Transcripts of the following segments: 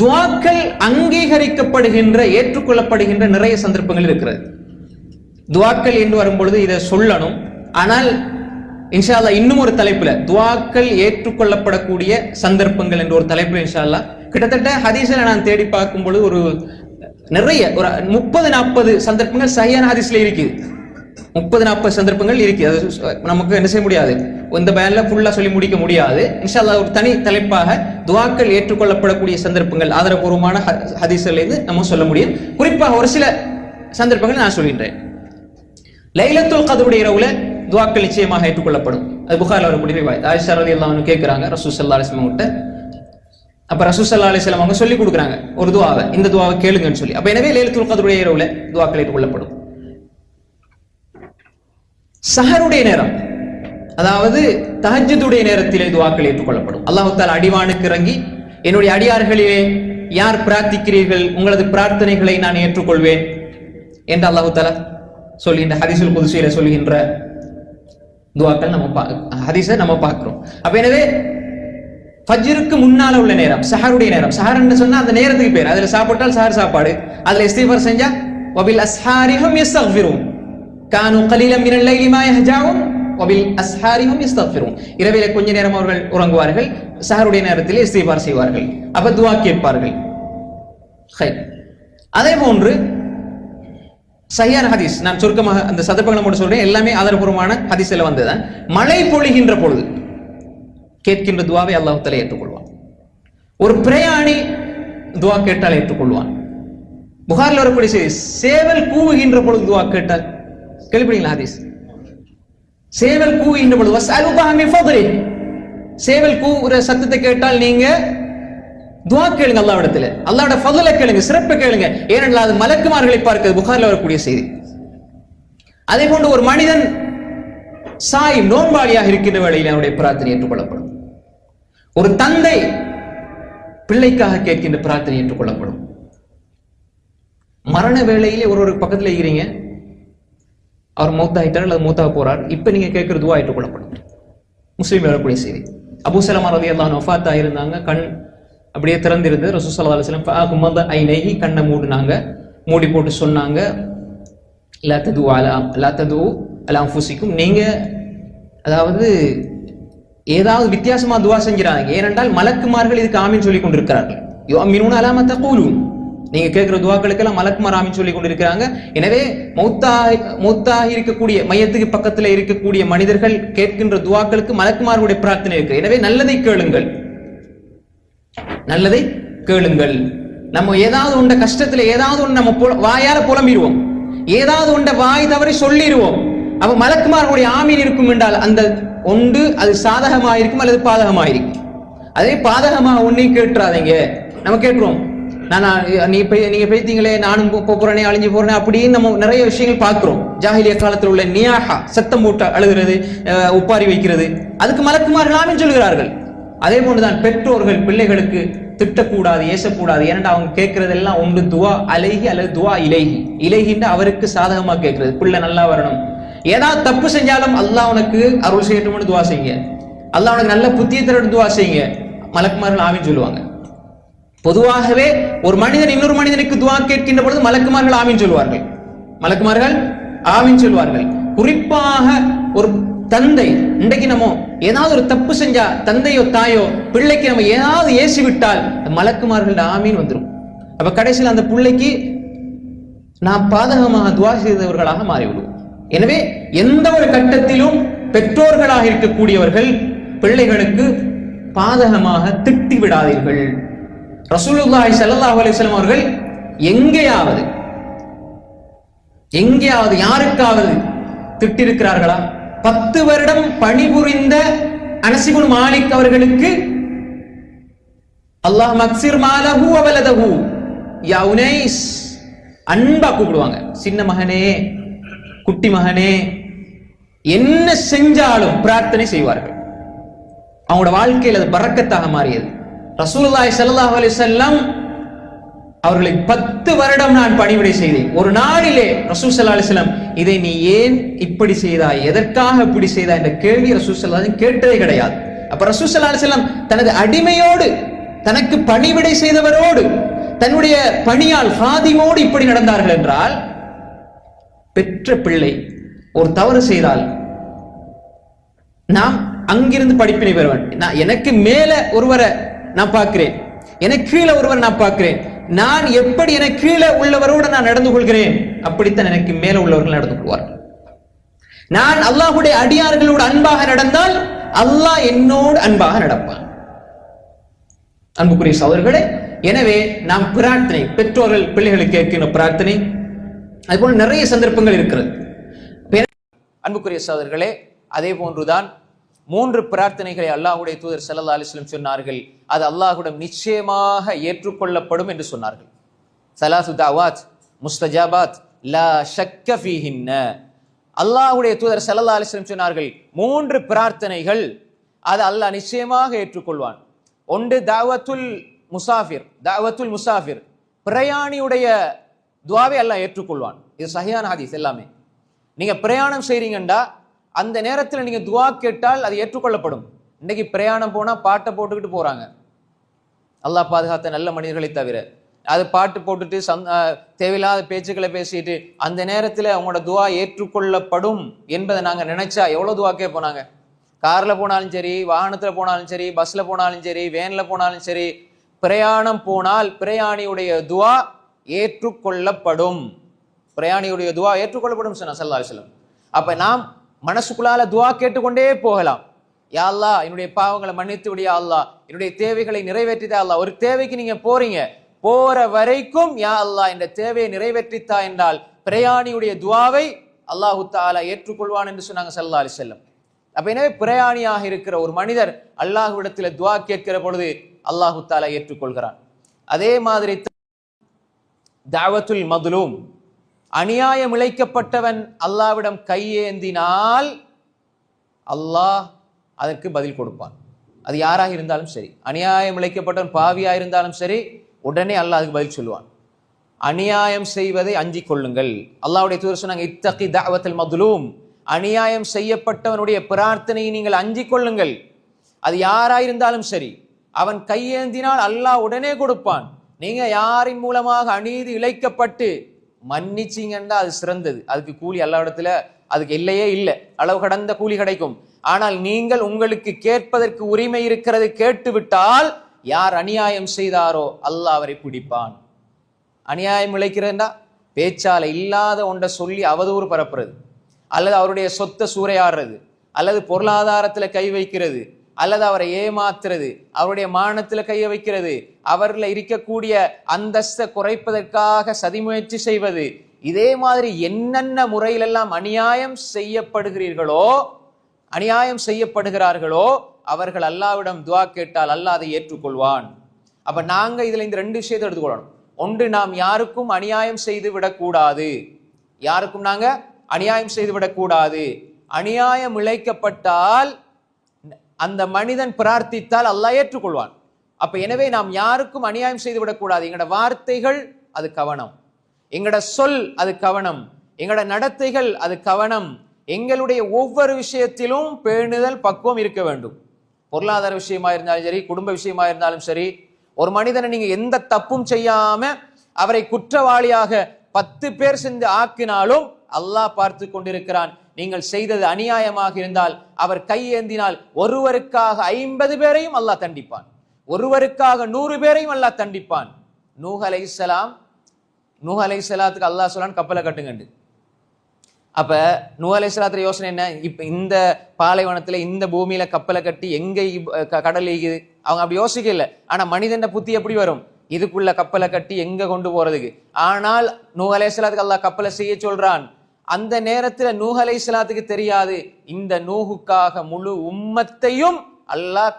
துவாக்கள் அங்கீகரிக்கப்படுகின்ற ஏற்றுக்கொள்ளப்படுகின்ற நிறைய சந்தர்ப்பங்கள் இருக்கிறது. துவாக்கள் என்று வரும்பொழுது இதை சொல்லணும். ஆனால் இன்ஷா இன்னும் ஒரு தலைப்புல துவாக்கள் ஏற்றுக்கொள்ளப்படக்கூடிய சந்தர்ப்பங்கள் என்ற ஒரு தலைப்புல இன்ஷால்லா கிட்டத்தட்ட ஹதீஸ்ல நான் தேடி பார்க்கும் பொழுது ஒரு நிறைய ஒரு முப்பது நாற்பது சந்தர்ப்பங்கள் சரியான ஹதீஸ்ல இருக்குது. முப்பது நாற்பது சந்தர்ப்பங்கள் இருக்கு. அது நமக்கு என்ன செய்ய முடியாது? இந்த பேன்ல ஃபுல்லா சொல்லி முடிக்க முடியாது. இன்ஷா ஒரு தனி தலைப்பாக துவாக்கள் ஏற்றுக்கொள்ளப்படக்கூடிய சந்தர்ப்பங்கள் ஆதரபூர்வமான ஹ- இருந்து நம்ம சொல்ல முடியும். குறிப்பாக ஒரு சில சந்தர்ப்பங்கள் நான் சொல்கின்றேன். லைலத்துல் கதவுடைய இரவுல துவாக்கள் நிச்சயமாக ஏற்றுக்கொள்ளப்படும். அது புகாரில் வரக்கூடிய ரிவாயத். ஆயிஷா ரலியல்லாஹு அன்ஹா கேட்குறாங்க ரசூல் ஸல்லல்லாஹு அலைஹி கிட்ட அப்ப ரசூல் ஸல்லல்லாஹு அலைஹி அவங்க சொல்லி கொடுக்குறாங்க ஒரு துவாவை. இந்த துவாவை கேளுங்கன்னு சொல்லி. அப்ப எனவே லைலத்துல் கதவுடைய இரவுல துவாக்கள் ஏற்றுக்கொள்ளப்படும். சஹருடைய நேரம். அதாவது தஹஜ்ஜுடைய நேரத்திலே துவாக்கள் ஏற்றுக்கொள்ளப்படும். அல்லாஹ் அடிவானுக்கு இறங்கி என்னுடைய அடியார்களிலே யார் பிரார்த்திக்கிறீர்கள் உங்களது பிரார்த்தனைகளை நான் ஏற்றுக்கொள்வேன் என்று அல்லாஹ் தாலா சொல்கின்ற ஹரிசுல் குதுசியில சொல்கின்ற துவாக்கள் நம்ம பா நம்ம பார்க்கிறோம். அப்ப எனவே ஃபஜ்ருக்கு முன்னால உள்ள நேரம் சஹருடைய நேரம். சஹர்ன்னு சொன்னா அந்த நேரத்துக்கு பேர். அதுல சாப்பிட்டால் சஹர் சாப்பாடு. அதுல இஸ்திஃபார் செஞ்சா வபில் அஸ்ஹாரிஹும் யஸ்தக்ஃபிரூன் கானு கலீலம் மினல் லைலி மா யஹ்ஜாவும் வபில் அஸ்ஹாரிஹும் யஸ்தக்ஃபிரூன் இரவிலே கொஞ்ச நேரம் அவர்கள் உறங்குவார்கள் சஹருடைய நேரத்தில் இஸ்திஃபார் செய்வார்கள். அப்ப துஆ கேட்பார்கள். அதே போன்று சரியான ஹதீஸ் நான் சுருக்கமாக அந்த சதப்பங்களை மட்டும் சொல்றேன். எல்லாமே ஆதாரபூர்வமான ஹதீஸ்ல வந்ததுதான் மழை பொழிகின்ற பொழுது கேட்கின்ற துவாவை அல்லாஹு தலை ஏற்றுக்கொள்வான். ஒரு பிரயாணி துவா கேட்டால் ஏற்றுக்கொள்வான். புகாரில் வரக்கூடிய செய்தி சேவல் கூவுகின்ற பொழுது துவா கேட்டால் கேள்விப்பட்டீங்களா ஹதீஸ்? சேவல் கூ என்று சேவல் கூற சத்தத்தை கேட்டால் நீங்க துவா கேளுங்க அல்லாவிடத்துல அல்லாவோட ஃபதுல கேளுங்க சிறப்பு கேளுங்க. ஏனென்றால் அது மலக்குமார்களை பார்க்க புகாரில் வரக்கூடிய செய்தி. அதே போன்று ஒரு மனிதன் சாய் நோன்பாளியாக இருக்கின்ற வேளையில் அவருடைய பிரார்த்தனை ஏற்றுக்கொள்ளப்படும். ஒரு தந்தை பிள்ளைக்காக கேட்கின்ற பிரார்த்தனை ஏற்றுக்கொள்ளப்படும். மரண வேளையிலே ஒரு ஒரு பக்கத்தில் இருக்கிறீங்க அவர் மூத்தாயிட்டார் அல்லது மூத்தா போறார். இப்ப நீங்க கேட்கிற துவா ஏற்றுக்கொள்ளப்படும் முஸ்லீம் எழக்கூடிய செய்தி அபூ சலமா ரவி அல்லான் ஒஃபாத்தா இருந்தாங்க கண் அப்படியே திறந்திருந்து ரசூல் ஸல்லல்லாஹு அலைஹி வஸல்லம் ஃபஅகுமத கண்ணை மூடினாங்க. மூடி போட்டு சொன்னாங்க லா அலாம் அலா அலாம் ஃபூசிக்கும் நீங்க அதாவது ஏதாவது வித்தியாசமா துவா செஞ்சிடாங்க ஏனென்றால் மலக்குமார்கள் இதுக்கு ஆமின்னு சொல்லி கொண்டிருக்கிறார்கள். யோ அமீனூன அலாம கூலும் நீங்க கேட்கிற துவாக்களுக்கெல்லாம் மலக்குமார் ஆமீன் சொல்லி கொண்டிருக்கிறாங்க. எனவே மௌத்தா மூத்தாக இருக்கக்கூடிய மையத்துக்கு பக்கத்துல இருக்கக்கூடிய மனிதர்கள் கேட்கின்ற துவாக்களுக்கு மலக்குமாருடைய பிரார்த்தனை இருக்கு. எனவே நல்லதை கேளுங்கள். நல்லதை கேளுங்கள். நம்ம ஏதாவது உண்ட கஷ்டத்துல ஏதாவது ஒன்று நம்ம வாயால புலம்பிடுவோம். ஏதாவது உண்ட வாய் தவறி சொல்லிடுவோம். அப்ப மலக்குமார்களுடைய ஆமீன் இருக்கும் என்றால் அந்த ஒன்று அது சாதகமாயிருக்கும் அல்லது பாதகமாயிருக்கும். அதே பாதகமா ஒன்றையும் கேட்டுறாதீங்க. நம்ம கேட்டுருவோம். நான் நீ போய் நீங்க பேய்த்தீங்களே நானும் போறேனே அழிஞ்சு போறேனே அப்படின்னு நம்ம நிறைய விஷயங்கள் பார்க்கிறோம். ஜாகிலிய காலத்தில் உள்ள நியாஹா சத்தம் போட்டு அழுகிறது உப்பாரி ஒப்பாரி வைக்கிறது அதுக்கு மலக்குமார்களாமே சொல்கிறார்கள். அதே போன்றுதான் பெற்றோர்கள் பிள்ளைகளுக்கு திட்டக்கூடாது ஏசக்கூடாது ஏன்னா அவங்க கேட்கறதெல்லாம் ஒன்று துவா அலைகி அல்லது துவா இலைகி இலைகின்ற அவருக்கு சாதகமா கேட்கறது பிள்ளை நல்லா வரணும். ஏதாவது தப்பு செஞ்சாலும் அல்லாஹ் உனக்கு அருள் செய்யட்டும்னு துவா செய்யுங்க. அல்லாஹ் உனக்கு நல்ல புத்திய தரட்டு துவா செய்யுங்க. மலக்குமார்கள் ஆமின்னு சொல்லுவாங்க. பொதுவாகவே ஒரு மனிதன் இன்னொரு மனிதனுக்கு துவா கேட்கின்ற பொழுது மலக்குமார்கள் ஆமீன் சொல்வார்கள். மலக்குமார்கள் ஆவின் சொல்வார்கள். குறிப்பாக ஒரு தந்தை இன்றைக்கு நம்ம ஏதாவது ஒரு தப்பு செஞ்சா தந்தையோ தாயோ பிள்ளைக்கு நம்ம ஏதாவது ஏசி விட்டால் மலக்குமார்கள் ஆமீன் வந்துடும் அப்ப கடைசியில் அந்த பிள்ளைக்கு நான் பாதகமாக துவா செய்தவர்களாக மாறிவிடுவோம். எனவே எந்த ஒரு கட்டத்திலும் பெற்றோர்களாக இருக்கக்கூடியவர்கள் பிள்ளைகளுக்கு பாதகமாக திட்டி விடாதீர்கள் ரசூலுல்லாஹி சல்லாஹ் அலிஸ்லாம் அவர்கள் எங்கேயாவது எங்கேயாவது யாருக்காவது திட்டிருக்கிறார்களா? பத்து வருடம் பணிபுரிந்த அனசிபுல் மாலிக் அவர்களுக்கு அல்லாஹ் மக்சிர் மாலஹு அவலதஹு யா உனைஸ் அன்பா கூப்பிடுவாங்க. சின்ன மகனே குட்டி மகனே என்ன செஞ்சாலும் பிரார்த்தனை செய்வார்கள். அவங்களோட வாழ்க்கையில் அது பறக்கத்தாக மாறியது. ரசூல்லாய் சல்லாஹ் அலிசல்லாம் அவர்களை பத்து வருடம் நான் பணிவிடை செய்தேன். ஒரு நாளிலே ரசூல் சல்லா அலிஸ்லாம் இதை நீ ஏன் இப்படி செய்தாய்? எதற்காக இப்படி செய்தாய்? என்ற கேள்வி ரசூல் சல்லா கேட்டதே கிடையாது. அப்ப ரசூல் சல்லா அலிஸ்லாம் தனது அடிமையோடு தனக்கு பணிவிடை செய்தவரோடு தன்னுடைய பணியால் ஹாதிமோடு இப்படி நடந்தார்கள் என்றால் பெற்ற பிள்ளை ஒரு தவறு செய்தால் நாம் அங்கிருந்து படிப்பினை பெறுவன். நான் எனக்கு மேல ஒருவரை நான் பார்க்கிறேன். எனக்கு கீழே ஒருவர் நான் பார்க்கிறேன். நான் எப்படி எனக்கு கீழே உள்ளவரோடு நான் நடந்து கொள்கிறேன்? அப்படித்தான் எனக்கு மேல உள்ளவர்கள் நடந்து கொள்வார்கள். நான் அல்லாஹுடைய அடியார்களோடு அன்பாக நடந்தால் அல்லாஹ் என்னோடு அன்பாக நடப்பான். அன்புக்குரிய சோதர்களே எனவே நாம் பிரார்த்தனை பெற்றோர்கள் பிள்ளைகளுக்கு கேட்கின்ற பிரார்த்தனை அதுபோல நிறைய சந்தர்ப்பங்கள் இருக்கிறது. அன்புக்குரிய சோதர்களே அதே போன்றுதான் மூன்று பிரார்த்தனைகளை அல்லாஹுடைய தூதர் ஸல்லல்லாஹு அலிஸ்லம் சொன்னார்கள். அது அல்லாஹுடன் நிச்சயமாக ஏற்றுக்கொள்ளப்படும் என்று சொன்னார்கள். சலாசு தாவாத் முஸ்தஜாபாத் லா ஷக்க ஃபீஹின்ன. அல்லாஹ்வுடைய தூதர் ஸல்லல்லாஹு அலிஸ்லம் சொன்னார்கள் மூன்று பிரார்த்தனைகள் அது அல்லாஹ் நிச்சயமாக ஏற்றுக்கொள்வான். ஒன்று தாவத்துல் முசாஃபிர் தாவத்துல் முசாஃபிர். பிரயாணியுடைய துவாவை அல்லாஹ் ஏற்றுக்கொள்வான். இது சஹியான ஹதீஸ் எல்லாமே. நீங்க பிரயாணம் செய்றீங்கண்டா அந்த நேரத்தில் நீங்கள் துவா கேட்டால் அது ஏற்றுக்கொள்ளப்படும். இன்றைக்கி பிரயாணம் போனால் பாட்டை போட்டுக்கிட்டு போகிறாங்க அல்லாஹ் பாதுகாத்த நல்ல மனிதர்களை தவிர. அது பாட்டு போட்டுட்டு சந் தேவையில்லாத பேச்சுக்களை பேசிட்டு அந்த நேரத்தில் அவங்களோட துவா ஏற்றுக்கொள்ளப்படும் என்பதை நாங்கள் நினைச்சா எவ்வளோ துவா கேட்போம் நாங்கள் காரில் போனாலும் சரி வாகனத்தில் போனாலும் சரி பஸ்ஸில் போனாலும் சரி வேனில் போனாலும் சரி பிரயாணம் போனால் பிரயாணியுடைய துவா ஏற்றுக்கொள்ளப்படும். பிரயாணியுடைய துவா ஏற்றுக்கொள்ளப்படும் சொன்ன சல்லா செல்லம் அப்போ நாம் மனசுக்குள்ளால துவா கேட்டுக்கொண்டே போகலாம். யா அல்லாஹ் என்னுடைய பாவங்களை மன்னித்து விடியா அல்லா என்னுடைய தேவைகளை நிறைவேற்றித்தா அல்லா ஒரு தேவைக்கு நீங்க போறீங்க போற வரைக்கும் யா அல்லாஹ் இந்த தேவையை நிறைவேற்றித்தா என்றால் பிரயாணியுடைய துவாவை அல்லாஹு தாலா ஏற்றுக்கொள்வான் என்று சொன்னாங்க சல்லா அலி செல்லம் அப்ப எனவே பிரயாணியாக இருக்கிற ஒரு மனிதர் அல்லாஹ்விடத்துல துவா கேட்கிற பொழுது அல்லாஹு தாலா ஏற்றுக்கொள்கிறான். அதே மாதிரி தாவத்துல் மதுலூம் அநியாயம் இழைக்கப்பட்டவன் அல்லாவிடம் கையேந்தினால் அல்லாஹ் அதற்கு பதில் கொடுப்பான். அது யாராக இருந்தாலும் சரி. அநியாயம் இழைக்கப்பட்டவன் பாவியாக இருந்தாலும் சரி உடனே அல்லாஹ் அதுக்கு பதில் சொல்லுவான். அநியாயம் செய்வதை அஞ்சிக் கொள்ளுங்கள். அல்லாவுடைய தூதர் சொன்னாங்க இத்தகி தாவத்தில் மதுலூம். அநியாயம் செய்யப்பட்டவனுடைய பிரார்த்தனையை நீங்கள் அஞ்சிக் கொள்ளுங்கள். அது யாராயிருந்தாலும் சரி அவன் கையேந்தினால் அல்லாஹ் உடனே கொடுப்பான். நீங்க யாரின் மூலமாக அநீதி இழைக்கப்பட்டு மன்னிச்சிங்கன்னா அது சிறந்தது. அதுக்கு கூலி எல்லா இடத்துல அதுக்கு இல்லையே இல்லை. அளவு கடந்த கூலி கிடைக்கும். ஆனால் நீங்கள் உங்களுக்கு கேட்பதற்கு உரிமை இருக்கிறது கேட்டுவிட்டால் யார் அநியாயம் செய்தாரோ அல்லாஹ் அவரை பிடிப்பான். அநியாயம் இழைக்கிறேன்டா. பேச்சால இல்லாத ஒன்றை சொல்லி அவதூறு பரப்புறது. அல்லது அவருடைய சொத்தை சூறையாடுறது. அல்லது பொருளாதாரத்தில் கை வைக்கிறது. அல்லது அவரை ஏமாத்துறது அவருடைய மானத்தில் கைய வைக்கிறது அவரில் இருக்கக்கூடிய அந்தஸ்தை குறைப்பதற்காக சதிமுயற்சி செய்வது இதே மாதிரி என்னென்ன முறையிலெல்லாம் அநியாயம் செய்யப்படுகிறீர்களோ அநியாயம் செய்யப்படுகிறார்களோ அவர்கள் அல்லாவிடம் துவா கேட்டால் அல்லாஹ் அதை ஏற்றுக்கொள்வான். அப்ப நாங்க இதுல இந்த ரெண்டு விஷயத்தை எடுத்துக்கொள்ளணும். ஒன்று நாம் யாருக்கும் அநியாயம் செய்து விடக்கூடாது. யாருக்கும் நாங்க? அநியாயம் செய்து விடக்கூடாது. அநியாயம் இழைக்கப்பட்டால் அந்த மனிதன் பிரார்த்தித்தால் அல்லாஹ் ஏற்றுக்கொள்வான். அப்ப எனவே நாம் யாருக்கும் அநியாயம் செய்து விடக்கூடாது எங்களோட வார்த்தைகள் அது கவனம். எங்களோட சொல் அது கவனம். எங்களோட நடத்தைகள் அது கவனம். எங்களுடைய ஒவ்வொரு விஷயத்திலும் பேணுதல் பக்குவம் இருக்க வேண்டும். பொருளாதார விஷயமா இருந்தாலும் சரி குடும்ப விஷயமா இருந்தாலும் சரி ஒரு மனிதனை நீங்க எந்த தப்பும் செய்யாம அவரை குற்றவாளியாக பத்து பேர் சென்று ஆக்கினாலும் அல்லாஹ் பார்த்து கொண்டிருக்கிறான். நீங்கள் செய்தது அநியாயமாக இருந்தால் அவர் கையேந்தினால் ஒருவருக்காக ஐம்பது பேரையும் அல்லாஹ் தண்டிப்பான். ஒருவருக்காக நூறு பேரையும் அல்லாஹ் தண்டிப்பான். நூஹ் அலைஹிஸ்ஸலாம் நூஹ் அலைஹிஸ்ஸலாத்துக்கு அல்லாஹ் சொல்லான் கப்பலை கட்டுங்கண்டு. அப்ப நூஹ் இஸ்லாத்துல யோசனை என்ன? இப்ப இந்த பாலைவனத்துல இந்த பூமியில கப்பலை கட்டி எங்க க- கடல் ஈகுது அவங்க அப்படி யோசிக்கல. ஆனா மனிதன் புத்தி எப்படி வரும்? இதுக்குள்ள கப்பலை கட்டி எங்க கொண்டு போறதுக்கு? ஆனால் நூஹ் அலைஹிஸ்ஸலாத்துக்கு அல்லாஹ் கப்பலை செய்ய சொல்றான். அந்த நேரத்துல நூஹ் அலைஹிஸ்ஸலாத்துக்கு தெரியாது. இந்த நூஹுக்காக முழு உம்மத்தையும் அல்லாஹ்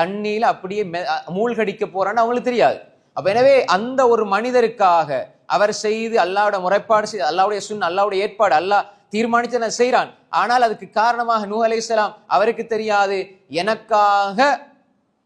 தண்ணியில அப்படியே மெ- மூழ்கடிக்க போறான்னு அவங்களுக்கு தெரியாது. அப்ப எனவே அந்த ஒரு மனிதருக்காக அவர் செய்து அல்லாவோட முறைப்பாடு செய்து அல்லாவுடைய சுன் அல்லாவுடைய ஏற்பாடு அல்லாஹ் தீர்மானித்து நான் செய்கிறான் ஆனால் அதுக்கு காரணமாக நூ இஸ்லாம் அவருக்கு தெரியாது. எனக்காக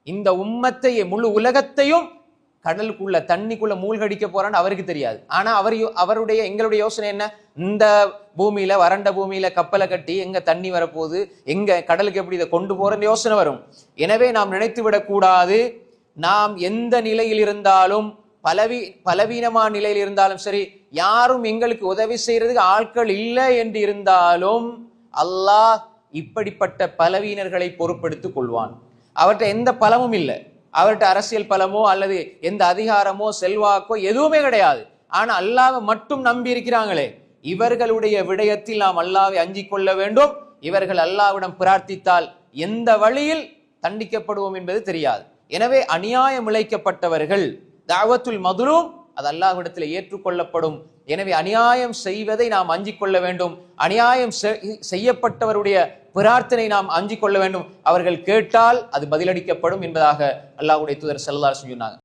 இந்த உம்மத்தையே முழு உலகத்தையும் கடலுக்குள்ள தண்ணிக்குள்ள மூழ்கடிக்க போறான்னு அவருக்கு தெரியாது. ஆனா அவர் யோ- அவருடைய எங்களுடைய யோசனை என்ன? இந்த பூமியில வறண்ட பூமியில கப்பலை கட்டி எங்க தண்ணி வரப்போகுது? எங்க கடலுக்கு எப்படி இதை கொண்டு போறன்னு யோசனை வரும். எனவே நாம் நினைத்து விடக்கூடாது நாம் எந்த நிலையில் இருந்தாலும் பலவி பலவீனமான நிலையில் இருந்தாலும் சரி யாரும் எங்களுக்கு உதவி செய்யறதுக்கு ஆட்கள் இல்லை என்று இருந்தாலும் அல்லாஹ் இப்படிப்பட்ட பலவீனர்களை பொறுப்படுத்திக் கொள்வான். அவற்றை எந்த பலமும் இல்லை. அவர்கிட்ட அரசியல் பலமோ அல்லது எந்த அதிகாரமோ செல்வாக்கோ எதுவுமே கிடையாது. ஆனால் அல்லாவை மட்டும் நம்பி இருக்கிறாங்களே. இவர்களுடைய விடயத்தில் நாம் அல்லாவை அஞ்சிக் கொள்ள வேண்டும். இவர்கள் அல்லாவிடம் பிரார்த்தித்தால் எந்த வழியில் தண்டிக்கப்படுவோம் என்பது தெரியாது. எனவே அநியாயம் இழைக்கப்பட்டவர்கள் தாவத்துல் மதுரும் அது அல்லாஹ்விடத்தில் ஏற்றுக்கொள்ளப்படும் எனவே அநியாயம் செய்வதை நாம் அஞ்சிக் கொள்ள வேண்டும். அநியாயம் செய்யப்பட்டவருடைய பிரார்த்தனை நாம் அஞ்சிக் கொள்ள வேண்டும். அவர்கள் கேட்டால் அது பதிலளிக்கப்படும் என்பதாக அல்லாஹ்வுடைய தூதர் செல்லார் சொன்னாங்க.